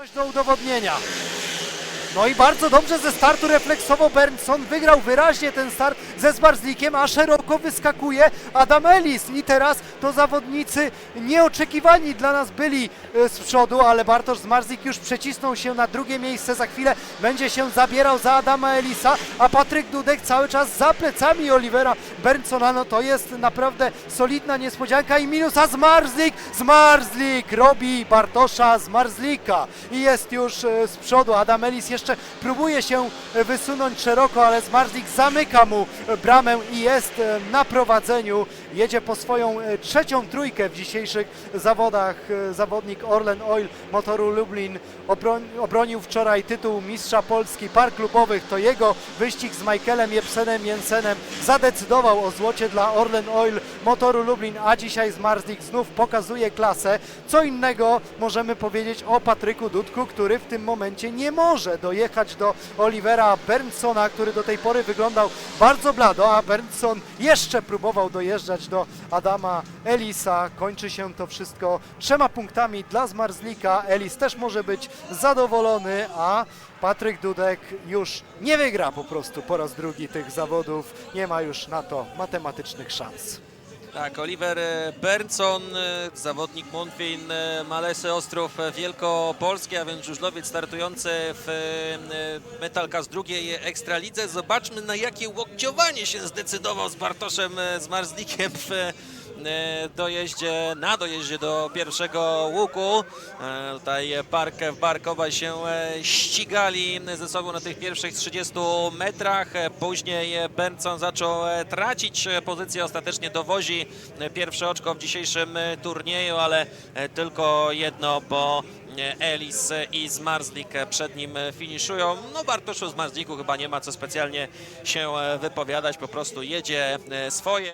Coś do udowodnienia. No i bardzo dobrze ze startu refleksowo Bernson wygrał wyraźnie ten start ze Zmarzlikiem, a szeroko wyskakuje Adam Ellis. I teraz to zawodnicy nieoczekiwani dla nas byli e, z przodu, ale Bartosz Zmarzlik już przecisnął się na drugie miejsce. Za chwilę będzie się zabierał za Adama Ellisa, a Patryk Dudek cały czas za plecami Olivera Bernsona. No to jest naprawdę solidna niespodzianka i minus, a Zmarzlik, Zmarzlik robi Bartosza Zmarzlika i jest już e, z przodu. Adam Ellis jeszcze próbuje się e, wysunąć szeroko, ale Zmarzlik zamyka mu e, bramę i jest e, na prowadzeniu. Jedzie po swoją e, trzecią trójkę w dzisiejszych zawodach. E, Zawodnik Orlen Oil Motoru Lublin obronił wczoraj tytuł mistrza Polski par klubowych. To jego wyścig z Michaelem Jepsenem Jensenem zadecydował o złocie dla Orlen Oil Motoru Lublin, a dzisiaj Zmarzlik znów pokazuje klasę. Co innego możemy powiedzieć o Patryku Dudku, który w tym momencie nie może dojechać do Olivera Bernsona, który do tej pory wyglądał bardzo blado, a Bernson jeszcze próbował dojeżdżać do Adama Elisa. Kończy się to wszystko trzema punktami dla Zmarzlika. Elis też może być zadowolony, a Patryk Dudek już nie wygra po prostu po raz drugi tych zawodów. Nie ma już na to matematycznych szans. Tak, Oliver e, Bernson, e, zawodnik Montwin, e, Malesy Ostrów Wielkopolski, a więc żużlowiec startujący w Metalka z drugiej Ekstralidze. Zobaczmy na jakie łokciowanie się zdecydował z Bartoszem Zmarzlikiem w dojeździe, na dojeździe do pierwszego łuku. E, Tutaj park w bark się e, ścigali ze sobą na tych pierwszych 30 metrach. E, Później e, Benson zaczął e, tracić e, pozycję, ostatecznie dowozi e, pierwsze oczko w dzisiejszym e, turnieju, ale e, tylko jedno, bo e, Elis i Zmarzlik e, przed nim e, finiszują. No Bartoszu Zmarzliku chyba nie ma co specjalnie się e, wypowiadać, po prostu jedzie e, swoje.